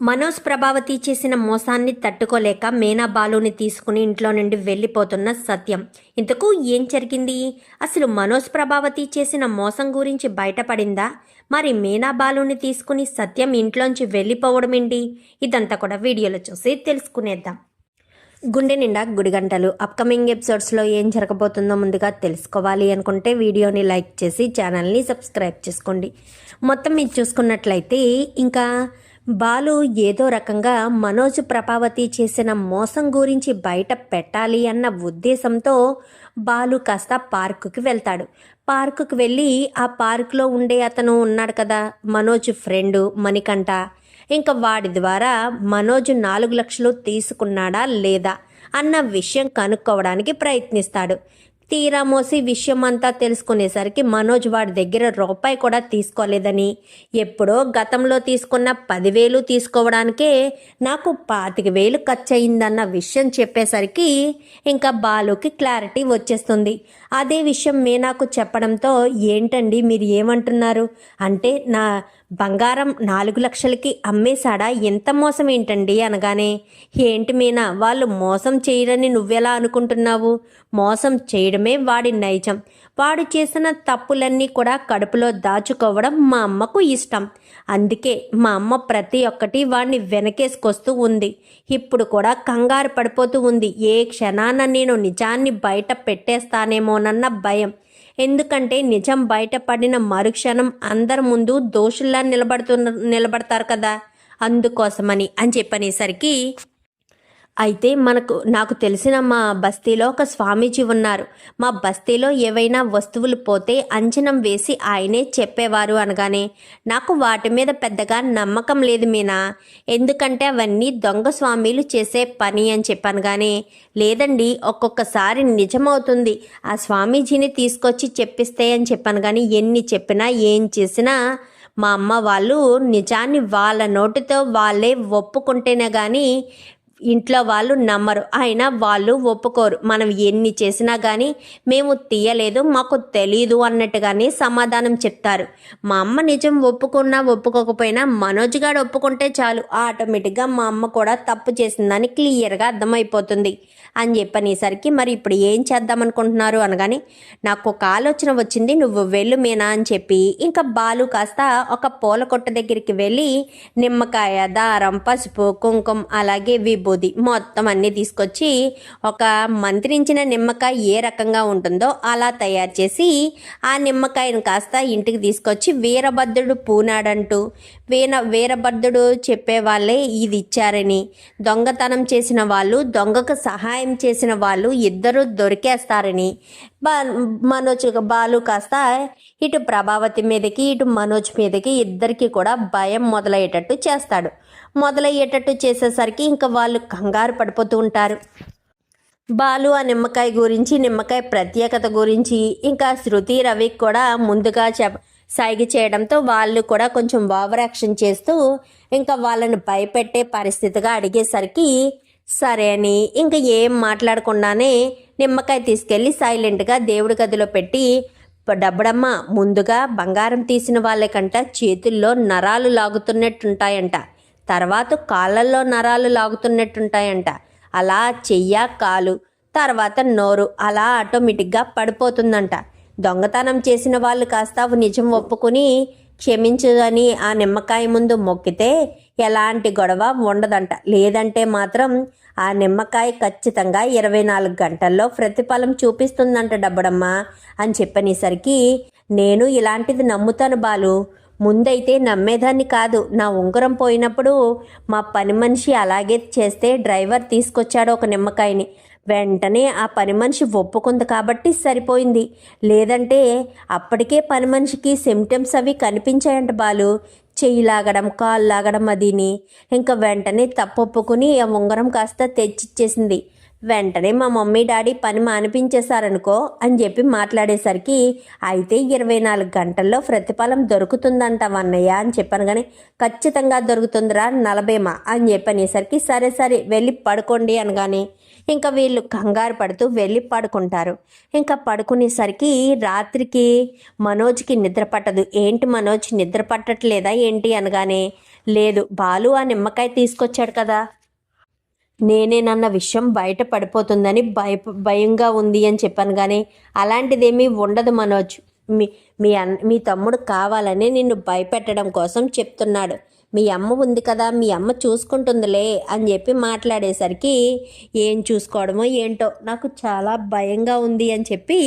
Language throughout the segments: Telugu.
మనోజ్ ప్రభావతి చేసిన మోసాన్ని తట్టుకోలేక మేనా బాలుని తీసుకుని ఇంట్లో నుండి వెళ్ళిపోతున్న సత్యం. ఇంతకు ఏం జరిగింది? అసలు మనోజ్ ప్రభావతి చేసిన మోసం గురించి బయటపడిందా? మరి మేనా బాలుని తీసుకుని సత్యం ఇంట్లోంచి వెళ్ళిపోవడం ఏంటి? ఇదంతా కూడా వీడియోలో చూసి తెలుసుకునేద్దాం. గుండె నిండా గుడిగంటలు. అప్కమింగ్ ఎపిసోడ్స్లో ఏం జరగబోతుందో ముందుగా తెలుసుకోవాలి అనుకుంటే వీడియోని లైక్ చేసి ఛానల్ని సబ్స్క్రైబ్ చేసుకోండి. మొత్తం మీరు చూసుకున్నట్లయితే ఇంకా బాలు ఏదో రకంగా మనోజ్ ప్రభావతి చేసిన మోసం గురించి బయట పెట్టాలి అన్న ఉద్దేశంతో బాలు కాస్త పార్కుకి వెళ్తాడు. పార్కుకి వెళ్ళి ఆ పార్కులో ఉండే అతను ఉన్నాడు కదా మనోజ్ ఫ్రెండ్ మణికంఠ. ఇంకా వాడి ద్వారా మనోజ్ నాలుగు లక్షలు తీసుకున్నాడా లేదా అన్న విషయం కనుక్కోవడానికి ప్రయత్నిస్తాడు. తీరా మోసి విషయం అంతా తెలుసుకునేసరికి మనోజ్ వాడి దగ్గర రూపాయి కూడా తీసుకోలేదని. ఎప్పుడో గతంలో తీసుకున్న పదివేలు తీసుకోవడానికే నాకు పాతిక వేలు ఖర్చు అయిందన్న విషయం చెప్పేసరికి ఇంకా బాలుకి క్లారిటీ వచ్చేస్తుంది. అదే విషయం మీనాకు చెప్పడంతో ఏంటండి మీరు ఏమంటున్నారు? అంటే నా బంగారం నాలుగు లక్షలకి అమ్మేశాడా? ఎంత మోసం ఏంటండి అనగానే ఏంటి మీనా వాళ్ళు మోసం చేయరని నువ్వెలా అనుకుంటున్నావు? మోసం చేయడమే వాడి నైజం. వాడు చేసిన తప్పులన్నీ కూడా కడుపులో దాచుకోవడం మా అమ్మకు ఇష్టం. అందుకే మా అమ్మ ప్రతి ఒక్కటి వాడిని వెనకేసుకొస్తూ ఉంది. ఇప్పుడు కూడా కంగారు పడిపోతూ ఉంది. ఏ క్షణాన నేను నిజాన్ని బయట పెట్టేస్తానేమోనన్న భయం. ఎందుకంటే నిజం బయటపడిన మరుక్షణం అందరి ముందు దోషుల్లా నిలబడుతున్న నిలబడతారు కదా. అందుకోసమని అని చెప్పనేసరికి అయితే మనకు నాకు తెలిసిన మా బస్తీలో ఒక స్వామీజీ ఉన్నారు. మా బస్తీలో ఏవైనా వస్తువులు పోతే అంచనం వేసి ఆయనే చెప్పేవారు అనగానే నాకు వాటి మీద పెద్దగా నమ్మకం లేదు మీనా. ఎందుకంటే అవన్నీ దొంగ స్వామీలు చేసే పని అని చెప్పాను కానీ లేదండి ఒక్కొక్కసారి నిజమవుతుంది. ఆ స్వామీజీని తీసుకొచ్చి చెప్పిస్తే అని చెప్పాను కానీ ఎన్ని చెప్పినా ఏం చేసినా మా అమ్మ వాళ్ళు నిజాన్ని వాళ్ళ నోటితో వాళ్ళే ఒప్పుకుంటేనే కానీ ఇంట్లో వాళ్ళు నమ్మరు. అయినా వాళ్ళు ఒప్పుకోరు. మనం ఎన్ని చేసినా కానీ మేము తీయలేదు మాకు తెలీదు అన్నట్టుగానే సమాధానం చెప్తారు. మా అమ్మ నిజం ఒప్పుకున్నా ఒప్పుకోకపోయినా మనోజ్ గారు ఒప్పుకుంటే చాలు. ఆటోమేటిక్గా మా అమ్మ కూడా తప్పు చేసిందని క్లియర్గా అర్థమైపోతుంది. అని చెప్పనేసరికి మరి ఇప్పుడు ఏం చేద్దాం అనుకుంటున్నారు? అనగానే నాకు ఒక ఆలోచన వచ్చింది నువ్వు వెళ్ళు మీనా అని చెప్పి ఇంకా బాలు కాస్త ఒక పూల కొట్ట దగ్గరికి వెళ్ళి నిమ్మకాయ దారం పసుపు కుంకుమ అలాగే విభూది మొత్తం అన్నీ తీసుకొచ్చి ఒక మంత్రించిన నిమ్మకాయ ఏ రకంగా ఉంటుందో అలా తయారు చేసి ఆ నిమ్మకాయను కాస్త ఇంటికి తీసుకొచ్చి వీరభద్రుడు పూనాడంటూ వీణ వీరభద్రుడు చెప్పే వాళ్ళే ఇది ఇచ్చారని దొంగతనం చేసిన వాళ్ళు దొంగకు సహాయం చేసిన వాళ్ళు ఇద్దరు దొరికేస్తారని. బా మనోజ్ బాలు కాస్త ఇటు ప్రభావతి మీదకి ఇటు మనోజ్ మీదకి ఇద్దరికి కూడా భయం మొదలయ్యేటట్టు చేస్తాడు. మొదలయ్యేటట్టు చేసేసరికి ఇంకా వాళ్ళు కంగారు పడిపోతూ ఉంటారు. బాలు ఆ నిమ్మకాయ గురించి నిమ్మకాయ ప్రత్యేకత గురించి ఇంకా శృతి రవికి కూడా ముందుగా చెప్ సైగ చేయడంతో వాళ్ళు కూడా కొంచెం ఓవర్ యాక్షన్ చేస్తూ ఇంకా వాళ్ళని భయపెట్టే పరిస్థితిగా అడిగేసరికి సరే అని ఇంకా ఏం మాట్లాడకుండానే నిమ్మకాయ తీసుకెళ్ళి సైలెంట్గా దేవుడి గదిలో పెట్టి డబ్బడమ్మ ముందుగా బంగారం తీసిన వాళ్ళకంట చేతుల్లో నరాలు లాగుతున్నట్టుంటాయంట. తర్వాత కాళ్ళల్లో నరాలు లాగుతున్నట్టుంటాయంట. అలా చెయ్య కాలు. తర్వాత నోరు అలా ఆటోమేటిక్గా పడిపోతుందంట. దొంగతనం చేసిన వాళ్ళు కాస్త నిజం ఒప్పుకుని క్షమించదని ఆ నిమ్మకాయ ముందు మొక్కితే ఎలాంటి గొడవ ఉండదంట. లేదంటే మాత్రం ఆ నిమ్మకాయ ఖచ్చితంగా ఇరవై నాలుగు గంటల్లో ప్రతిఫలం చూపిస్తుందంట డబ్బడమ్మ అని చెప్పనేసరికి నేను ఇలాంటిది నమ్ముతాను బాలు. ముందైతే నమ్మేదాన్ని కాదు. నా ఉంగరం పోయినప్పుడు మా పని మనిషి అలాగే చేస్తే డ్రైవర్ తీసుకొచ్చాడు ఒక నిమ్మకాయని. వెంటనే ఆ పని మనిషి ఒప్పుకుంది కాబట్టి సరిపోయింది. లేదంటే అప్పటికే పని మనిషికి సిమ్టమ్స్ అవి కనిపించాయంట బాలు. చెయ్యి లాగడం కాలు లాగడం అదిని. ఇంకా వెంటనే తప్పొప్పుకుని ఆ ఉంగరం కాస్త తెచ్చిచ్చేసింది. వెంటనే మా మమ్మీ డాడీ పని మానిపించేశారనుకో అని చెప్పి మాట్లాడేసరికి అయితే ఇరవై నాలుగు గంటల్లో ప్రతిఫలం దొరుకుతుందంట అన్నయ్య అని చెప్పాను కానీ ఖచ్చితంగా దొరుకుతుందిరా నలభైమా అని చెప్పనేసరికి సరే సరే వెళ్ళి పడుకోండి అనగానే ఇంకా వీళ్ళు కంగారు పడుతూ వెళ్ళి పడుకుంటారు. ఇంకా పడుకునేసరికి రాత్రికి మనోజ్కి నిద్ర పట్టదు. ఏంటి మనోజ్? నిద్ర పట్టట్లేదా ఏంటి అనగానే లేదు బాలు ఆ నిమ్మకాయ తీసుకొచ్చాడు కదా. నేనేనన్న విషయం బయట పడిపోతుందని భయ భయంగా ఉంది అని చెప్పాను కానీ అలాంటిదేమీ ఉండదు మనోజ్. మీ మీ అన్ మీ తమ్ముడు కావాలని నిన్ను భయపెట్టడం కోసం చెప్తున్నాడు. మీ అమ్మ ఉంది కదా మీ అమ్మ చూసుకుంటుందిలే అని చెప్పి మాట్లాడేసరికి ఏం చూసుకోవడమో ఏంటో నాకు చాలా భయంగా ఉంది అని చెప్పి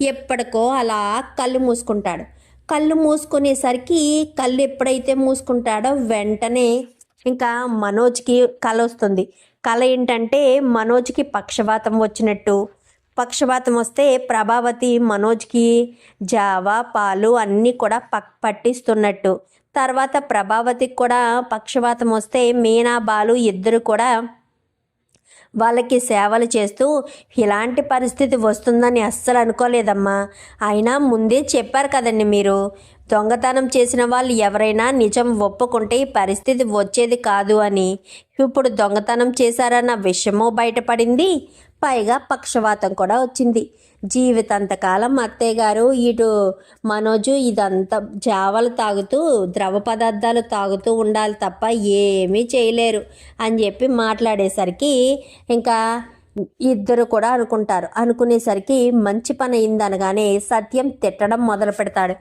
ఎప్పటికో అలా కళ్ళు మూసుకుంటాడు. కళ్ళు మూసుకునేసరికి కళ్ళు ఎప్పుడైతే మూసుకుంటాడో వెంటనే ఇంకా మనోజ్కి కళ వస్తుంది. కళ ఏంటంటే మనోజ్కి పక్షవాతం వచ్చినట్టు. పక్షవాతం వస్తే ప్రభావతి మనోజ్కి జావా పాలు అన్నీ కూడా పక్ పట్టిస్తున్నట్టు. తర్వాత ప్రభావతికి కూడా పక్షవాతం వస్తే మీనా బాలు ఇద్దరు కూడా వాళ్ళకి సేవలు చేస్తూ ఇలాంటి పరిస్థితి వస్తుందని అస్సలు అనుకోలేదమ్మా. అయినా ముందే చెప్పారు కదండి మీరు. దొంగతనం చేసిన వాళ్ళు ఎవరైనా నిజం ఒప్పుకుంటే ఈ పరిస్థితి వచ్చేది కాదు అని. ఇప్పుడు దొంగతనం చేశారన్న విషయమూ బయటపడింది. పైగా పక్షవాతం కూడా వచ్చింది. జీవితాంతకాలం అత్తయ్య గారు ఇటు మనోజు ఇదంతా జావలు తాగుతూ ద్రవ పదార్థాలు తాగుతూ ఉండాలి తప్ప ఏమీ చేయలేరు అని చెప్పి మాట్లాడేసరికి ఇంకా ఇద్దరు కూడా అనుకుంటారు. అనుకునేసరికి మంచి పని అయిందనగానే సత్యం తిట్టడం మొదలు పెడతాడు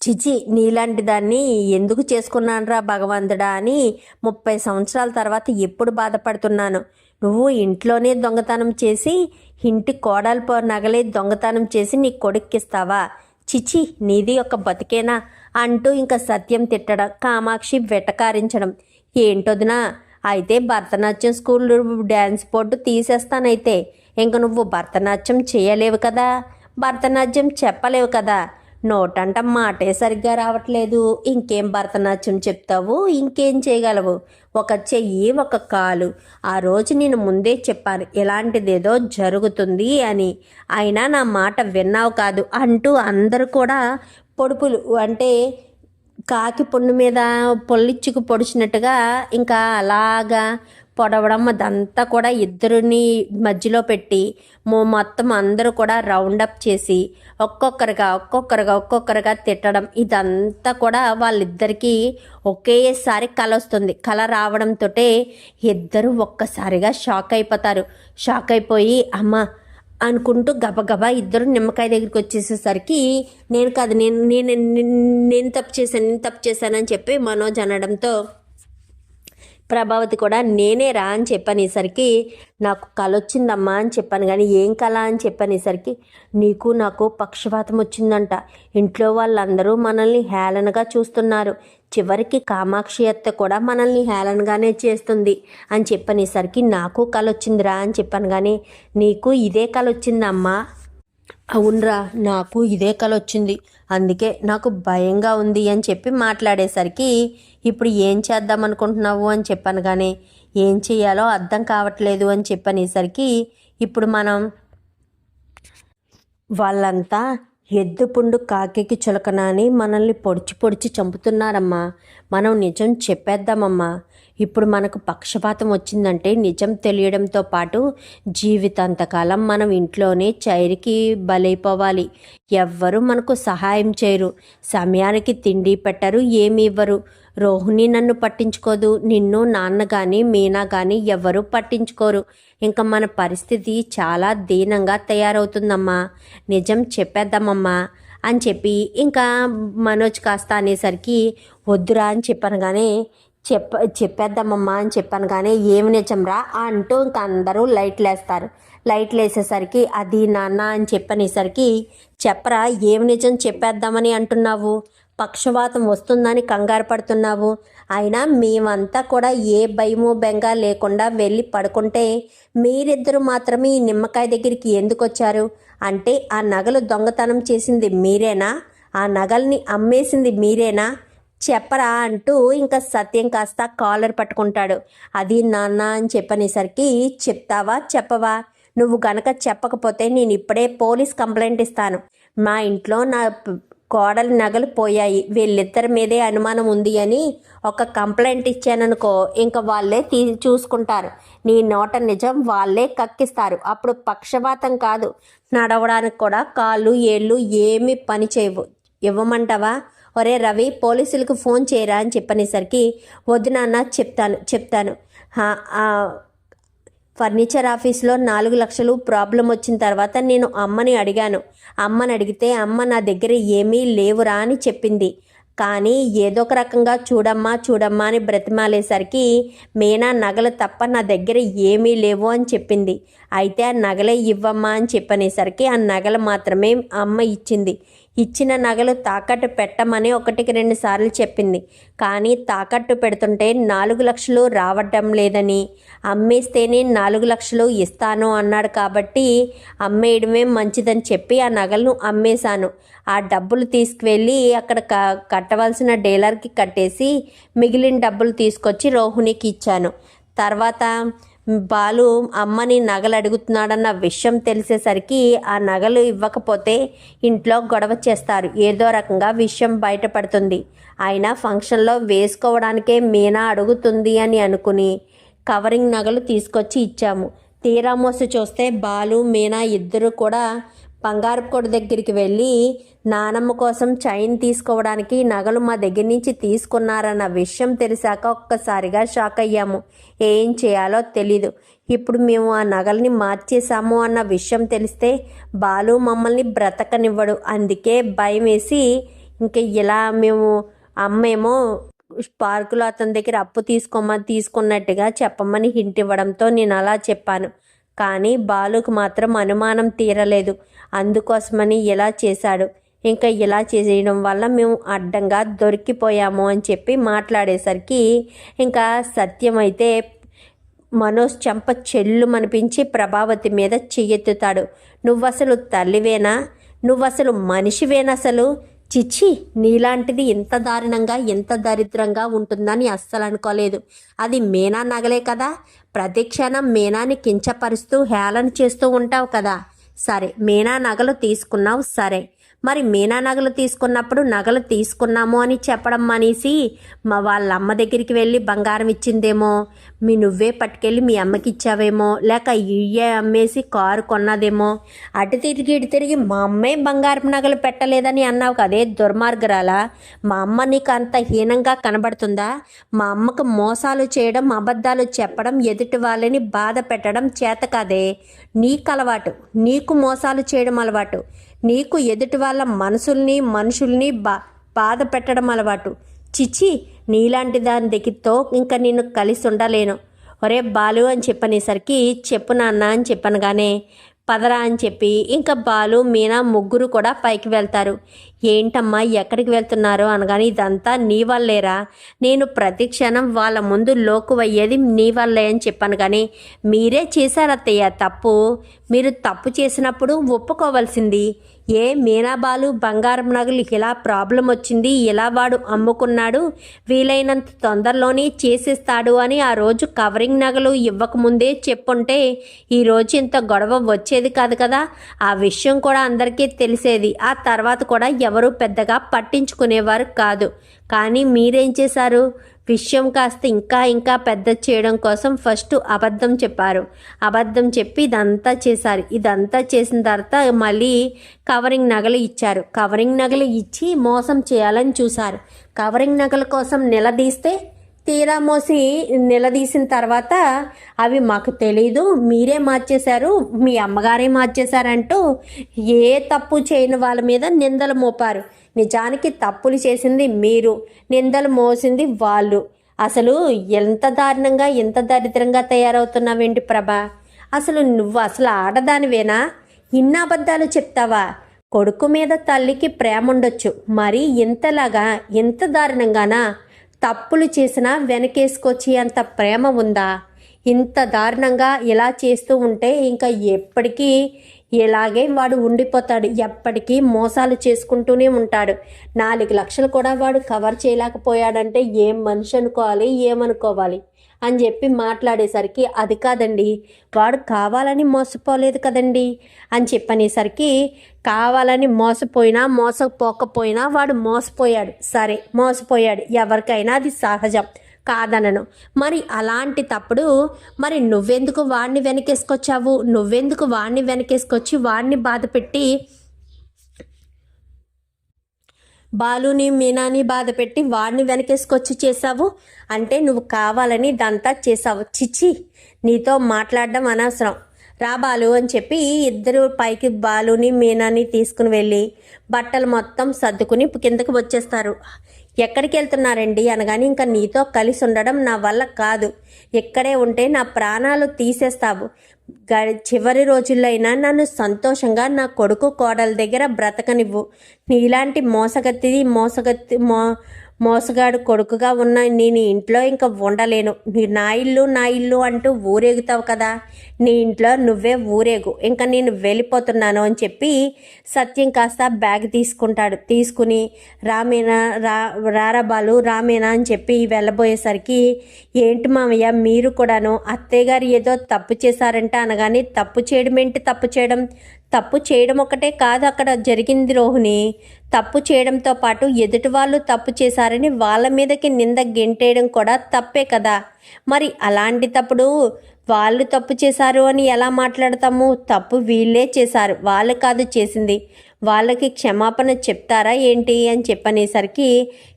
చిచి నీలాంటి దాన్ని ఎందుకు చేసుకున్నానురా భగవంతుడా అని ముప్పై సంవత్సరాల తర్వాత ఎప్పుడు బాధపడుతున్నాను. నువ్వు ఇంట్లోనే దొంగతనం చేసి ఇంటి కోడలిపో నగలే దొంగతనం చేసి నీ కొడుక్కిస్తావా? చిచి నీది ఒక బతికేనా? అంటూ ఇంకా సత్యం తిట్టడం కామాక్షి వెటకారించడం. ఏంటొదినా? అయితే భరతనాట్యం స్కూల్ డ్యాన్స్ బోర్డు తీసేస్తానైతే. ఇంక నువ్వు భరతనాట్యం చేయలేవు కదా? భరతనాట్యం చెప్పలేవు కదా? నోటంట మాటే సరిగ్గా రావట్లేదు. ఇంకేం భరతనాట్యం చెప్తావు? ఇంకేం చేయగలవు? ఒక చెయ్యి ఒక కాలు. ఆ రోజు నేను ముందే చెప్పాను ఇలాంటిదేదో జరుగుతుంది అని. అయినా నా మాట విన్నావు కాదు అంటూ అందరూ కూడా పొడుపులు అంటే కాకి పొన్ను మీద పొల్లిచ్చుకు పొడిచినట్టుగా ఇంకా అలాగా పొడవడం అదంతా కూడా ఇద్దరిని మధ్యలో పెట్టి మొ- మొత్తం అందరూ కూడా రౌండప్ చేసి ఒక్కొక్కరుగా ఒక్కొక్కరుగా ఒక్కొక్కరుగా తిట్టడం. ఇదంతా కూడా వాళ్ళిద్దరికీ ఒకేసారి కల వస్తుంది. కల రావడంతో ఇద్దరు ఒక్కసారిగా షాక్ అయిపోతారు. షాక్ అయిపోయి అమ్మ అనుకుంటూ గబగబా ఇద్దరు నిమ్మకాయ దగ్గరికి వచ్చేసేసరికి నేను కాదు నేను నేను నేను తప్పు చేశాను నేను తప్పు చేశానని చెప్పి మనోజ్ అనడంతో ప్రభావతి కూడా నేనే రా అని చెప్పనేసరికి నాకు కళ వచ్చిందమ్మా అని చెప్పాను. కానీ ఏం కళ అని చెప్పనేసరికి నీకు నాకు పక్షపాతం వచ్చిందంట. ఇంట్లో వాళ్ళందరూ మనల్ని హేళనగా చూస్తున్నారు. చివరికి కామాక్షి అత్త కూడా మనల్ని హేళనగానే చేస్తుంది అని చెప్పనేసరికి నాకు కళ వచ్చిందిరా అని చెప్పాను. కానీ నీకు ఇదే కళ వచ్చిందమ్మా అవునరా నాకు ఇదే కళ వచ్చింది అందుకే నాకు భయంగా ఉంది అని చెప్పి మాట్లాడేసరికి ఇప్పుడు ఏం చేద్దాం అనుకుంటున్నావు? అని చెప్పాను కానీ ఏం చేయాలో అర్థం కావట్లేదు అని చెప్పనేసరికి ఇప్పుడు మనం వాళ్ళంతా ఎద్దు పుండు కాకికి చులకన అని మనల్ని పొడిచి పొడిచి చంపుతున్నారమ్మా. మనం నిజం చెప్పేద్దామమ్మా. ఇప్పుడు మనకు పక్షపాతం వచ్చిందంటే నిజం తెలియడంతో పాటు జీవితాంతకాలం మనం ఇంట్లోనే చైరికి బలైపోవాలి. ఎవ్వరూ మనకు సహాయం చేయరు. సమయానికి తిండి పెట్టరు ఏమి ఇవ్వరు. రోహిణి నన్ను పట్టించుకోదు నిన్ను నాన్న కానీ మీనా కానీ ఎవ్వరూ పట్టించుకోరు. ఇంకా మన పరిస్థితి చాలా దీనంగా తయారవుతుందమ్మా. నిజం చెప్పేద్దామమ్మా అని చెప్పి ఇంకా మనోజ్ కాస్త అనేసరికి వద్దురా అని చెప్పనగానే చెప్ప చెప్పేద్దామమ్మా అని చెప్పాను. కానీ ఏమి నిజంరా అంటూ ఇంకా అందరూ లైట్లు వేస్తారు. లైట్లు వేసేసరికి అది నాన్న అని చెప్పనేసరికి చెప్పరా ఏమి నిజం చెప్పేద్దామని అంటున్నావు? పక్షవాతం వస్తుందని కంగారు పడుతున్నావు. అయినా మేమంతా కూడా ఏ భయము బెంగ లేకుండా వెళ్ళి పడుకుంటే మీరిద్దరు మాత్రమే ఈ నిమ్మకాయ దగ్గరికి ఎందుకు వచ్చారు? అంటే ఆ నగలు దొంగతనం చేసింది మీరేనా? ఆ నగల్ని అమ్మేసింది మీరేనా? చెప్పరా అంటూ ఇంకా సత్యం కాస్త కాలర్ పట్టుకుంటాడు. అది నాన్న అని చెప్పనేసరికి చెప్తావా? చెప్పవా? నువ్వు గనక చెప్పకపోతే నేను ఇప్పుడే పోలీస్ కంప్లైంట్ ఇస్తాను. మా ఇంట్లో నా కోడలు నగలు పోయాయి. వీళ్ళిద్దరి మీదే అనుమానం ఉంది అని ఒక కంప్లైంట్ ఇచ్చాననుకో ఇంకా వాళ్ళే తీ చూసుకుంటారు. నీ నోట నిజం వాళ్ళే కక్కిస్తారు. అప్పుడు పక్షపాతం కాదు. నడవడానికి కూడా కాళ్ళు ఏళ్ళు ఏమీ పని చేయవు. ఇవ్వమంటావా? ఒరే రవి పోలీసులకు ఫోన్ చేయరా అని చెప్పనేసరికి వద్దు నాన్న చెప్తాను చెప్తాను. ఫర్నిచర్ ఆఫీస్లో నాలుగు లక్షలు ప్రాబ్లం వచ్చిన తర్వాత నేను అమ్మని అడిగాను. అమ్మని అడిగితే అమ్మ నా దగ్గర ఏమీ లేవురా అని చెప్పింది. కానీ ఏదో ఒక రకంగా చూడమ్మా చూడమ్మా అని బ్రతిమాలేసరికి మీనా నగలు తప్ప నా దగ్గర ఏమీ లేవు అని చెప్పింది. అయితే ఆ నగలే ఇవ్వమ్మా అని చెప్పనేసరికి ఆ నగలు మాత్రమే అమ్మ ఇచ్చింది. ఇచ్చిన నగలు తాకట్టు పెట్టమని ఒకటికి రెండు సార్లు చెప్పింది. కానీ తాకట్టు పెడుతుంటే నాలుగు లక్షలు రావడం లేదని. అమ్మేస్తేనే నాలుగు లక్షలు ఇస్తాను అన్నాడు కాబట్టి అమ్మేయడమే మంచిదని చెప్పి ఆ నగలను అమ్మేశాను. ఆ డబ్బులు తీసుకువెళ్ళి అక్కడ క కట్టవలసిన డీలర్కి కట్టేసి మిగిలిన డబ్బులు తీసుకొచ్చి రోహిణికి ఇచ్చాను. తర్వాత బాలు అమ్మని నగలు అడుగుతున్నాడన్న విషయం తెలిసేసరికి ఆ నగలు ఇవ్వకపోతే ఇంట్లో గొడవ చేస్తారు. ఏదో రకంగా విషయం బయటపడుతుంది. అయినా ఫంక్షన్లో వేసుకోవడానికే మీనా అడుగుతుంది అని అనుకుని కవరింగ్ నగలు తీసుకొచ్చి ఇచ్చాము. తీరా మోసి చూస్తే బాలు మీనా ఇద్దరు కూడా బంగారపు కొడు దగ్గరికి వెళ్ళి నానమ్మ కోసం చైన్ తీసుకోవడానికి నగలు మా దగ్గర నుంచి తీసుకున్నారన్న విషయం తెలిసాక ఒక్కసారిగా షాక్ అయ్యాము. ఏం చేయాలో తెలీదు. ఇప్పుడు మేము ఆ నగల్ని మార్చేశాము అన్న విషయం తెలిస్తే బాలు మమ్మల్ని బ్రతకనివ్వడు. అందుకే భయం వేసి ఇంకా ఇలా మేము అమ్మేమో పార్కులో అతని దగ్గర అప్పు తీసుకోమని తీసుకున్నట్టుగా చెప్పమని హింట్ ఇవ్వడంతో నేను అలా చెప్పాను. కానీ బాలుకు మాత్రం అనుమానం తీరలేదు. అందుకోసమని ఇలా చేశాడు. ఇంకా ఇలా చేయడం వల్ల మేము అడ్డంగా దొరికిపోయాము అని చెప్పి మాట్లాడేసరికి ఇంకా సత్యం అయితే మనోజ్ చెంప చెల్లుమనిపించి ప్రభావతి మీద చెయ్యెత్తుతాడు. నువ్వసలు తల్లివేనా? నువ్వసలు మనిషివేనా అసలు? చిచ్చి నీలాంటిది ఇంత దారుణంగా ఎంత దరిద్రంగా ఉంటుందని అస్సలు అనుకోలేదు. అది మీనా నగలే కదా? ప్రతి క్షణం మీనాని కించపరుస్తూ హేళన చేస్తూ ఉంటావు కదా. సరే మీనా నగలు తీసుకున్నావు సరే. మరి మీనా నగలు తీసుకున్నప్పుడు నగలు తీసుకున్నాము అని చెప్పడం మానేసి మా వాళ్ళ అమ్మ దగ్గరికి వెళ్ళి బంగారం ఇచ్చిందేమో మీ నువ్వే పట్టుకెళ్ళి మీ అమ్మకి ఇచ్చావేమో లేక ఇయ్యే అమ్మేసి కారు కొన్నదేమో అటు తిరిగి ఇటు తిరిగి మా అమ్మే బంగారం నగలు పెట్టలేదని అన్నావు కదే దుర్మార్గురాలా? మా అమ్మ నీకు అంత హీనంగా కనబడుతుందా? మా అమ్మకు మోసాలు చేయడం అబద్ధాలు చెప్పడం ఎదుటి వాళ్ళని బాధ పెట్టడం చేత కాదే. నీకు అలవాటు నీకు మోసాలు చేయడం అలవాటు. నీకు ఎదుటి వాళ్ళ మనసుల్ని మనుషుల్ని బా బాధ పెట్టడం అలవాటు. చిచి నీలాంటి దాని దగ్గరతో ఇంకా నేను కలిసి ఉండలేను ఒరే బాలు అని చెప్పనేసరికి చెప్పు నాన్న అని చెప్పనగానే పదరా అని చెప్పి ఇంకా బాలు మీనా ముగ్గురు కూడా పైకి వెళ్తారు. ఏంటమ్మా ఎక్కడికి వెళ్తున్నారు అనగానే ఇదంతా నీ వల్లేరా? నేను ప్రతి క్షణం వాళ్ళ ముందు లోకు అయ్యేది నీ వల్లే అని చెప్పాను కానీ మీరే చేశారత్తయ్య తప్పు. మీరు తప్పు చేసినప్పుడు ఒప్పుకోవాల్సింది. ఏ మీనాబాలు బంగారం నగలు ఇలా ప్రాబ్లం వచ్చింది ఇలా వాడు అమ్ముకున్నాడు వీలైనంత తొందరలోనే చేసేస్తాడు అని ఆ రోజు కవరింగ్ నగలు ఇవ్వకముందే చెప్పుంటే ఈరోజు ఇంత గొడవ వచ్చేది కాదు కదా. ఆ విషయం కూడా అందరికీ తెలిసేది. ఆ తర్వాత కూడా ఎవరు పెద్దగా పట్టించుకునేవారు కాదు. కానీ మీరేం చేశారు? విషయం కాస్త ఇంకా ఇంకా పెద్ద చేయడం కోసం ఫస్ట్ అబద్ధం చెప్పారు. అబద్ధం చెప్పి ఇదంతా చేశారు. ఇదంతా చేసిన తర్వాత మళ్ళీ కవరింగ్ నగలు ఇచ్చారు. కవరింగ్ నగలు ఇచ్చి మోసం చేయాలని చూశారు. కవరింగ్ నగల కోసం నిలదీస్తే తీరా మోసి నిలదీసిన తర్వాత అవి మాకు తెలీదు. మీరే మార్చేశారు. మీ అమ్మగారే మార్చేశారంటూ ఏ తప్పు చేయని వాళ్ళ మీద నిందలు మోపారు. నిజానికి తప్పులు చేసింది మీరు నిందలు మోసింది వాళ్ళు. అసలు ఎంత దారుణంగా ఎంత దరిద్రంగా తయారవుతున్నావేంటి ప్రభా? అసలు నువ్వు అసలు ఆడదానివేనా? ఇన్ని అబద్ధాలు చెప్తావా? కొడుకు మీద తల్లికి ప్రేమ ఉండొచ్చు. మరి ఇంతలాగా ఎంత దారుణంగానా? తప్పులు చేసినా వెనకేసుకొచ్చి అంత ప్రేమ ఉందా? ఇంత దారుణంగా ఇలా చేస్తూ ఉంటే ఇంకా ఎప్పటికీ ఇలాగే వాడు ఉండిపోతాడు. ఎప్పటికీ మోసాలు చేసుకుంటూనే ఉంటాడు. నాలుగు లక్షలు కూడా వాడు కవర్ చేయలేకపోయాడంటే ఏం మనిషి అనుకోవాలి ఏమనుకోవాలి? అని చెప్పి మాట్లాడేసరికి అది కాదండి వాడు కావాలని మోసపోలేదు కదండి అని చెప్పనేసరికి కావాలని మోసపోయినా మోసపోకపోయినా వాడు మోసపోయాడు. సరే మోసపోయాడు. ఎవరికైనా అది సహజం. కాదనను. మరి అలాంటి తప్పుడు మరి నువ్వెందుకు వాడిని వెనకేసుకొచ్చావు? నువ్వెందుకు వాడిని వెనకేసుకొచ్చి వాడిని బాధ పెట్టి బాలుని మీనాని బాధ పెట్టి వాడిని వెనకేసుకొచ్చి చేసావు అంటే నువ్వు కావాలని ఇదంతా చేసావు చిచ్చి నీతో మాట్లాడడం అనవసరం. రా బాలు అని చెప్పి ఇద్దరు పైకి బాలుని మీనాని తీసుకుని వెళ్ళి బట్టలు మొత్తం సర్దుకుని కిందకి వచ్చేస్తారు. ఎక్కడికి వెళ్తున్నారండి అనగాని ఇంకా నీతో కలిసి ఉండడం నా వల్ల కాదు. ఇక్కడే ఉంటే నా ప్రాణాలు తీసేస్తావు. గ- చివరి రోజుల్లో అయినా నన్ను సంతోషంగా నా కొడుకు కోడల దగ్గర బ్రతకనివ్వు. నీలాంటి మోసగత్తిది మోసగత్తి మో మోసగాడు కొడుకుగా ఉన్న నేను ఇంట్లో ఇంకా ఉండలేను. నీ నా ఇల్లు నా ఇల్లు అంటూ ఊరేగుతావు కదా. నీ ఇంట్లో నువ్వే ఊరేగు. ఇంకా నేను వెళ్ళిపోతున్నాను అని చెప్పి సత్యం కాస్త బ్యాగ్ తీసుకుంటాడు. తీసుకుని రామేనా రా రారా బాలు రామేనా అని చెప్పి వెళ్ళబోయేసరికి ఏంటి మామయ్య మీరు కూడాను అత్తయ్య గారు ఏదో తప్పు చేశారంట అనగానే తప్పు చేయడం ఏంటి తప్పు చేయడం? తప్పు చేయడం ఒకటే కాదు అక్కడ జరిగింది రోహిణి. తప్పు చేయడంతో పాటు ఎదుటి వాళ్ళు తప్పు చేశారని వాళ్ళ మీదకి నింద గెంటేయడం కూడా తప్పే కదా. మరి అలాంటి తప్పుడు వాళ్ళు తప్పు చేశారు అని ఎలా మాట్లాడతాము? తప్పు వీళ్ళే చేశారు. వాళ్ళు కాదు చేసింది. వాళ్ళకి క్షమాపణ చెప్తారా ఏంటి అని చెప్పనేసరికి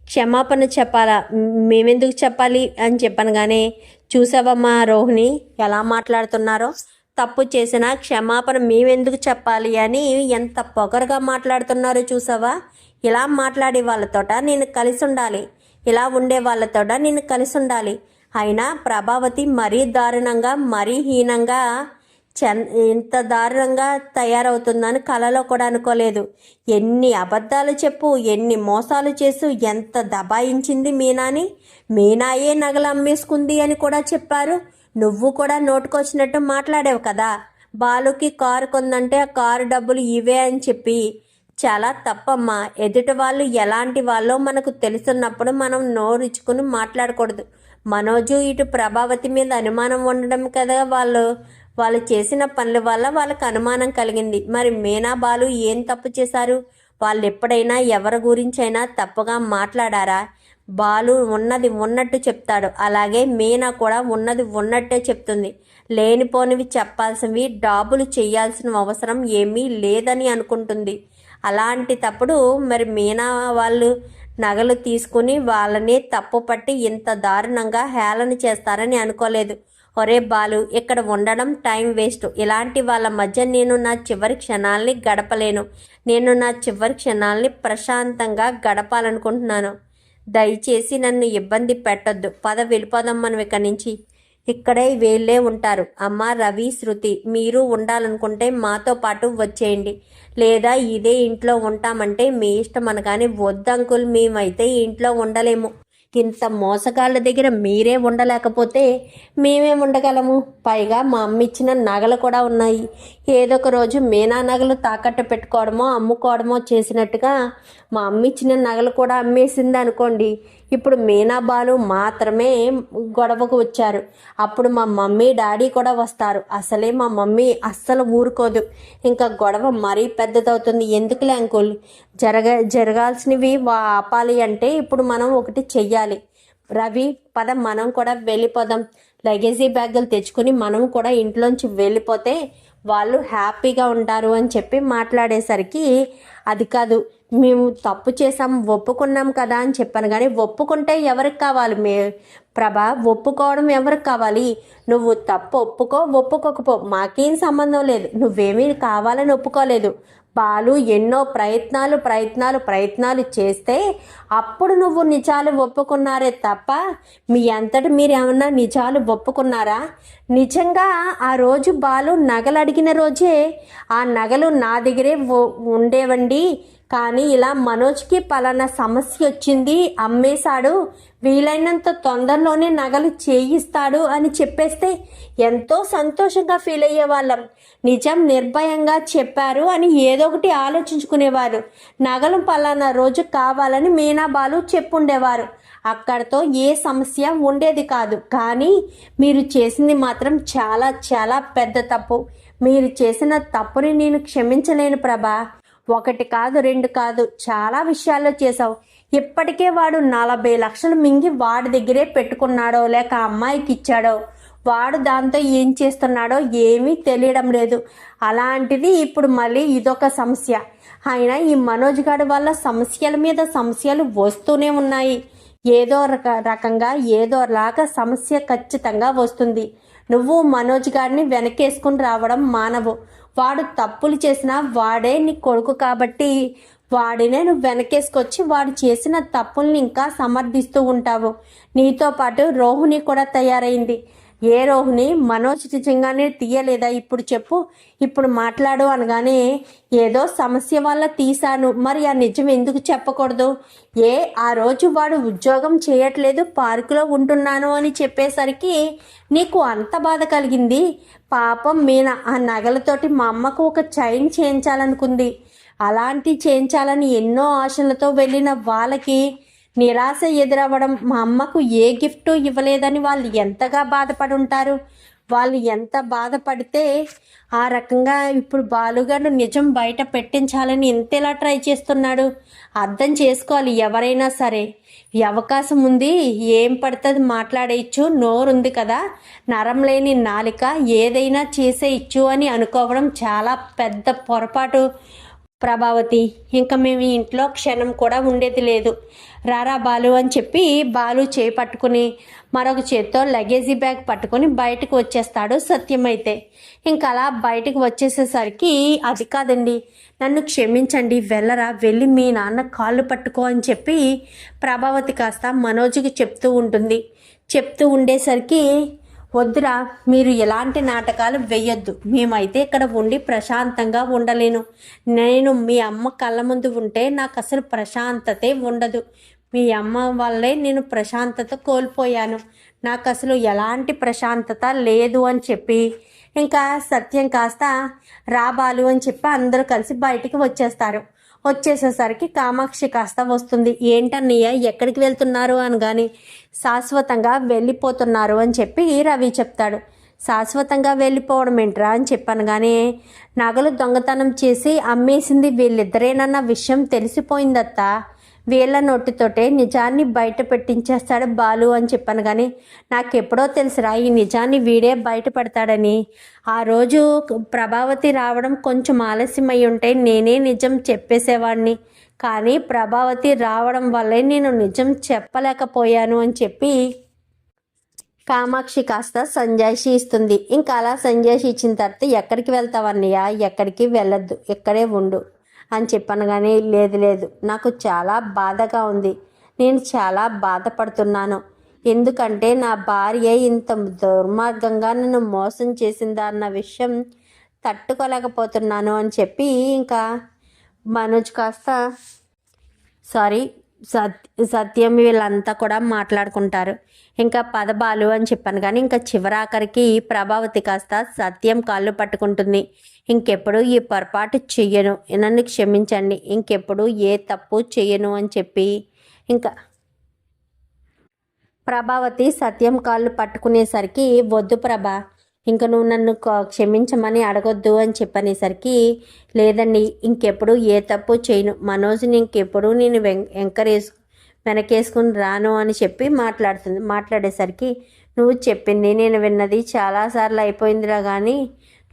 క్షమాపణ చెప్పాలా? మేమెందుకు చెప్పాలి అని చెప్పనగానే చూసావమ్మా రోహిణి ఎలా మాట్లాడుతున్నారో తప్పు చేసిన క్షమాపణ మేమెందుకు చెప్పాలి అని ఎంత పొగరుగా మాట్లాడుతున్నారో చూసావా? ఇలా మాట్లాడే వాళ్ళతోట నేను కలిసి ఉండాలి ఇలా ఉండే వాళ్ళతోట నేను కలిసి ఉండాలి అయినా ప్రభావతి మరీ దారుణంగా మరీ హీనంగా చెన్ ఇంత దారుణంగా తయారవుతుందని కలలో కూడా అనుకోలేదు. ఎన్ని అబద్ధాలు చెప్పు ఎన్ని మోసాలు చేసు ఎంత దబాయించింది మీనాని? మీనాయే నగలు అమ్మేసుకుంది అని కూడా చెప్పారు. నువ్వు కూడా నోటుకొచ్చినట్టు మాట్లాడావు కదా. బాలుకి కారు కొందంటే ఆ కారు డబ్బులు ఇవే అని చెప్పి. చాలా తప్పమ్మా. ఎదుటి వాళ్ళు ఎలాంటి వాళ్ళో మనకు తెలుసున్నప్పుడు మనం నోరిచ్చుకుని మాట్లాడకూడదు. మనోజు ఇటు ప్రభావతి మీద అనుమానం ఉండడం కదా వాళ్ళు. వాళ్ళు చేసిన పనుల వల్ల వాళ్ళకు అనుమానం కలిగింది. మరి మీనా బాలు ఏం తప్పు చేశారు? వాళ్ళు ఎప్పుడైనా ఎవరి గురించైనా తప్పుగా మాట్లాడారా? బాలు ఉన్నది ఉన్నట్టు చెప్తాడు. అలాగే మీనా కూడా ఉన్నది ఉన్నట్టే చెప్తుంది. లేనిపోనివి చెప్పాల్సినవి డాబులు చేయాల్సిన అవసరం ఏమీ లేదని అనుకుంటుంది. అలాంటి తప్పుడు మరి మీనా వాళ్ళు నగలు తీసుకుని వాళ్ళని తప్పు పట్టి ఇంత దారుణంగా హేళన చేస్తారని అనుకోలేదు. ఒరే బాలు ఇక్కడ ఉండడం టైం వేస్ట్. ఇలాంటి వాళ్ళ మధ్య నేను నా చివరి క్షణాల్ని గడపలేను. నేను నా చివరి క్షణాల్ని ప్రశాంతంగా గడపాలనుకుంటున్నాను. దయచేసి నన్ను ఇబ్బంది పెట్టొద్దు. పద వెళ్ళిపోదాం మనం ఇక్కడి నుంచి. ఇక్కడే వీళ్ళే ఉంటారు. అమ్మ రవి శృతి మీరు ఉండాలనుకుంటే మాతో పాటు వచ్చేయండి. లేదా ఇదే ఇంట్లో ఉంటామంటే మీ ఇష్టం అనగానే వద్దంకుల్ మేమైతే ఈ ఇంట్లో ఉండలేము. ఇంత మోసగాళ్ళ దగ్గర మీరే ఉండలేకపోతే మేమే ఉండగలము? పైగా మా అమ్మ ఇచ్చిన నగలు కూడా ఉన్నాయి. ఏదో ఒక రోజు మీనా నగలు తాకట్టు పెట్టుకోవడమో అమ్ముకోవడమో చేసినట్టుగా మా అమ్మ ఇచ్చిన నగలు కూడా అమ్మేసింది అనుకోండి. ఇప్పుడు మీనా బాలు మాత్రమే గొడవకు వచ్చారు. అప్పుడు మా మమ్మీ డాడీ కూడా వస్తారు. అసలే మా మమ్మీ అస్సలు ఊరుకోదు. ఇంకా గొడవ మరీ పెద్దదవుతుంది. ఎందుకులే అంకుల్? జరగ జరగాల్సినవి వా ఆపాలి అంటే ఇప్పుడు మనం ఒకటి చెయ్యాలి. రవి పద మనం కూడా వెళ్ళిపోదాం. లగేజీ బ్యాగులు తెచ్చుకుని మనం కూడా ఇంట్లోంచి వెళ్ళిపోతే వాళ్ళు హ్యాపీగా ఉంటారు అని చెప్పి మాట్లాడేసరికి అది కాదు మేము తప్పు చేసాం ఒప్పుకున్నాం కదా అని చెప్పాను. కానీ ఒప్పుకుంటే ఎవరికి కావాలి? మే ప్రభా ఒప్పుకోవడం ఎవరికి కావాలి? నువ్వు తప్పు ఒప్పుకో ఒప్పుకోకపో మాకేం సంబంధం లేదు. నువ్వేమీ కావాలని ఒప్పుకోలేదు. బాలు ఎన్నో ప్రయత్నాలు ప్రయత్నాలు ప్రయత్నాలు చేస్తే అప్పుడు నువ్వు నిజాలు ఒప్పుకున్నారే తప్ప మీ అంతటి మీరు ఏమన్నా నిజాలు ఒప్పుకున్నారా? నిజంగా ఆ రోజు బాలు నగలు అడిగిన రోజే ఆ నగలు నా దగ్గరే ఉండేవండి. కానీ ఇలా మనోజ్కి పలానా సమస్య వచ్చింది అమ్మేశాడు వీలైనంత తొందరలోనే నగలు చేయిస్తాడు అని చెప్పేస్తే ఎంతో సంతోషంగా ఫీల్ అయ్యేవాళ్ళం. నిజం నిర్భయంగా చెప్పారు అని ఏదో ఒకటి ఆలోచించుకునేవారు. నగలు పలానా రోజు కావాలని మీనాబాలు చెప్పుండేవారు. అక్కడతో ఏ సమస్య ఉండేది కాదు. కానీ మీరు చేసింది మాత్రం చాలా చాలా పెద్ద తప్పు. మీరు చేసిన తప్పుని నేను క్షమించలేను ప్రభా. ఒకటి కాదు రెండు కాదు చాలా విషయాల్లో చేసావు ఇప్పటికే వాడు నలభై లక్షలు మింగి వాడి దగ్గరే పెట్టుకున్నాడో లేక అమ్మాయికి ఇచ్చాడో వాడు దాంతో ఏం చేస్తున్నాడో ఏమీ తెలియడం లేదు. అలాంటిది ఇప్పుడు మళ్ళీ ఇదొక సమస్య. అయినా ఈ మనోజ్ గారి వల్ల సమస్యల మీద సమస్యలు వస్తూనే ఉన్నాయి. ఏదో రక రకంగా ఏదో లాగా సమస్య ఖచ్చితంగా వస్తుంది. నువ్వు మనోజ్ గారిని వెనకేసుకుని రావడం మానవు. వాడు తప్పులు చేసినా వాడే నీ కొడుకు కాబట్టి వాడినే నువ్వు వెనకేసుకొచ్చి వాడు చేసిన తప్పుల్ని ఇంకా సమర్థిస్తూ ఉంటావు. నీతో పాటు రోహిణి కూడా తయారైంది. ఏ రోహిణి మనోజ్ నిజంగానే తీయలేదా? ఇప్పుడు చెప్పు. ఇప్పుడు మాట్లాడు అనగానే ఏదో సమస్య వల్ల తీశాను. మరి ఆ నిజం ఎందుకు చెప్పకూడదు? ఏ ఆ రోజు వాడు ఉద్యోగం చేయట్లేదు పార్కులో ఉంటున్నాను అని చెప్పేసరికి నీకు అంత బాధ కలిగింది? పాపం మీన ఆ నగలతోటి మా అమ్మకు ఒక చైన్ చేయించాలనుకుంది. అలాంటి చేయించాలని ఎన్నో ఆశలతో వెళ్ళిన వాళ్ళకి నిరాశ ఎదురవ్వడం మా అమ్మకు ఏ గిఫ్ట్ ఇవ్వలేదని వాళ్ళు ఎంతగా బాధపడి ఉంటారు వాళ్ళు ఎంత బాధపడితే ఆ రకంగా ఇప్పుడు బాలుగాడు నిజం బయట పెట్టించాలని ఎంతలా ట్రై చేస్తున్నాడు. అర్థం చేసుకోవాలి ఎవరైనా సరే. అవకాశం ఉంది. ఏం పడుతుంది మాట్లాడేయచ్చు నోరుంది కదా. నరం లేని నాలిక ఏదైనా చేసేయచ్చు అని అనుకోవడం చాలా పెద్ద పొరపాటు. ప్రభావతి ఇంకా మేము ఇంట్లో క్షణం కూడా ఉండేది లేదు. రారా బాలు అని చెప్పి బాలు చేయి పట్టుకుని మరొక చేత్తో లగేజీ బ్యాగ్ పట్టుకొని బయటకు వచ్చేస్తాడు సత్యం అయితే. ఇంకా అలా బయటకు వచ్చేసేసరికి అది కాదండి నన్ను క్షమించండి వెళ్ళరా వెళ్ళి మీ నాన్న కాళ్ళు పట్టుకో అని చెప్పి ప్రభావతి కాస్త మనోజ్కి చెప్తూ ఉంటుంది. చెప్తూ ఉండేసరికి వద్దురా మీరు ఎలాంటి నాటకాలు వేయొద్దు. మేమైతే ఇక్కడ ఉండి ప్రశాంతంగా ఉండలేను. నేను మీ అమ్మ కళ్ళ ముందు ఉంటే నాకు అసలు ప్రశాంతతే ఉండదు. మీ అమ్మ వల్లే నేను ప్రశాంతత కోల్పోయాను. నాకు అసలు ఎలాంటి ప్రశాంతత లేదు అని చెప్పి. ఇంకా సత్యం కాస్త రాబాలు అని చెప్పి అందరూ కలిసి బయటికి వచ్చేస్తారు. వచ్చేసేసరికి కామాక్షి కాస్త వస్తుంది. ఏంటన్నయ్య ఎక్కడికి వెళ్తున్నారు? అని కానీ శాశ్వతంగా వెళ్ళిపోతున్నారు అని చెప్పి రవి చెప్తాడు. శాశ్వతంగా వెళ్ళిపోవడం ఏంట్రా? అని చెప్పాను కానీ నగలు దొంగతనం చేసి అమ్మేసింది వీళ్ళిద్దరేనన్న విషయం తెలిసిపోయిందత్తా. వీళ్ళ నోటితోటే నిజాన్ని బయట పెట్టించేస్తాడు బాలు అని చెప్పాను కానీ నాకెప్పుడో తెలుసురా ఈ నిజాన్ని వీడే బయటపడతాడని ఆ రోజు ప్రభావతి రావడం కొంచెం ఆలస్యమై ఉంటే నేనే నిజం చెప్పేసేవాడిని. కానీ ప్రభావతి రావడం వల్లే నేను నిజం చెప్పలేకపోయాను అని చెప్పి కామాక్షి కాస్త సంజాయిషి ఇస్తుంది. ఇంకా అలా సంజాయిషి ఇచ్చిన తర్వాత ఎక్కడికి వెళ్తావన్నయ్య? ఎక్కడికి వెళ్ళొద్దు. ఇక్కడే ఉండు. అని చెప్పాను కానీ లేదు లేదు. నాకు చాలా బాధగా ఉంది. నేను చాలా బాధపడుతున్నాను. ఎందుకంటే నా భార్య ఇంత దుర్మార్గంగా నన్ను మోసం చేసిందా అన్న విషయం తట్టుకోలేకపోతున్నాను అని చెప్పి ఇంకా మనోజ్ కాస్త సారీ సత్ సత్యం వీళ్ళంతా కూడా మాట్లాడుకుంటారు. ఇంకా పదబాలు అని చెప్పాను కానీ ఇంకా చివరాఖరికి ప్రభావతి కాస్త సత్యం కాళ్ళు పట్టుకుంటుంది. ఇంకెప్పుడు ఈ పొరపాటు చెయ్యను. నన్ను క్షమించండి. ఇంకెప్పుడు ఏ తప్పు చెయ్యను అని చెప్పి ఇంకా ప్రభావతి సత్యం కాళ్ళు పట్టుకునేసరికి వద్దు ప్రభా ఇంక నువ్వు నన్ను క్షమించమని అడగొద్దు అని చెప్పనేసరికి లేదండి ఇంకెప్పుడు ఏ తప్పు చేయను. మనోజ్ని ఇంకెప్పుడు నేను ఎంకరేజ్ వెనకేసుకుని రాను అని చెప్పి మాట్లాడుతుంది మాట్లాడేసరికి నువ్వు చెప్పింది నేను విన్నది చాలాసార్లు అయిపోయిందిరా కానీ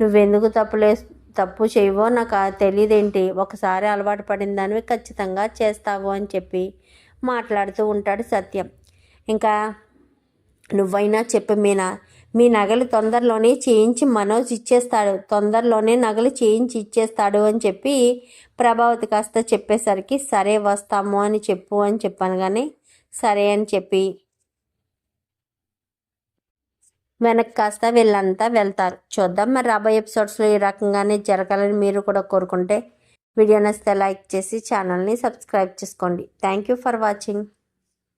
నువ్వెందుకు తప్పులే తప్పు చేయవో నాకు తెలియదేంటి ఒకసారి అలవాటు పడిన దానివి ఖచ్చితంగా చేస్తావు అని చెప్పి మాట్లాడుతూ ఉంటాడు సత్యం. ఇంకా నువ్వైనా చెప్పు మీనా మీ నగలు తొందరలోనే చేయించి మనోజ్ ఇచ్చేస్తాడు. తొందరలోనే నగలు చేయించి ఇచ్చేస్తాడు అని చెప్పి ప్రభావతి కాస్త చెప్పేసరికి సరే వస్తాము అని చెప్పు అని చెప్పాను కానీ సరే అని చెప్పి వెనక్కి కాస్త వీళ్ళంతా వెళ్తారు. చూద్దాం మరి రాబోయే ఎపిసోడ్స్లో ఈ రకంగానే జరగాలని మీరు కూడా కోరుకుంటే వీడియో నచ్చితే లైక్ చేసి ఛానల్ని సబ్స్క్రైబ్ చేసుకోండి. Thank you for watching